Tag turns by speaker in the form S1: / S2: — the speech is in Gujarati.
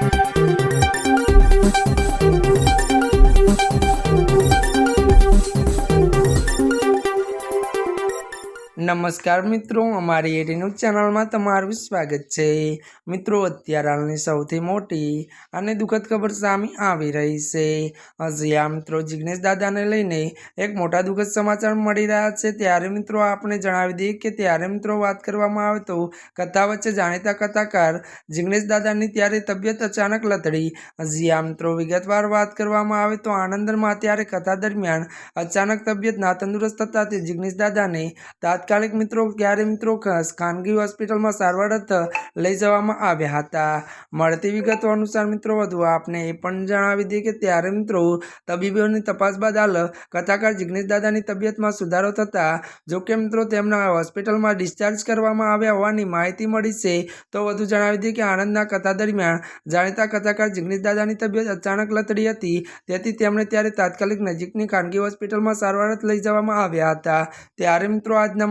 S1: Thank you. નમસ્કાર મિત્રો, અમારી એટી ચેનલમાં તમારું સ્વાગત છે. મિત્રો, અત્યારે હાલની સૌથી મોટી અને દુઃખદ ખબર સામે આવી રહી છે. હજી આ મિત્રો જિગ્નેશ દાદાને લઈને એક મોટા દુઃખદ સમાચાર મળી રહ્યા છે. ત્યારે મિત્રો આપણે જણાવી દઈએ કે ત્યારે મિત્રો વાત કરવામાં આવે તો કથા વચ્ચે જાણીતા કથાકાર જિગ્નેશ દાદાની ત્યારે તબિયત અચાનક લથડી. હજી આ મિત્રો વિગતવાર વાત કરવામાં આવે તો આનંદમાં ત્યારે કથા દરમિયાન અચાનક તબિયત ના તંદુરસ્ત થતાથી જિગ્નેશ દાદાને તાત્કાલિક મિત્રો ક્યારે મિત્રો ખાનગી હોસ્પિટલમાં સારવાર લઈ જવામાં આવ્યા હતા. મળતી વિગતો અનુસાર મિત્રો વધુ આપને એ પણ જણાવી દઈએ કે ત્યારે મિત્રો તબીબોની તપાસ બાદ હાલ કથાકાર જિગ્નેશ દાદાની તબિયતમાં સુધારો થતાં જોકે મિત્રો તેમના હોસ્પિટલમાં ડિસ્ચાર્જ કરવામાં આવ્યા હોવાની માહિતી મળી છે, તો વધુ જણાવી દઈએ કે આણંદના કથા દરમિયાન જાણીતા કથાકાર જિગ્નેશ દાદાની તબિયત અચાનક લથડી હતી, તેથી તેમણે ત્યારે તાત્કાલિક નજીકની ખાનગી હોસ્પિટલમાં સારવાર લઈ જવામાં આવ્યા હતા. ત્યારે મિત્રો આજના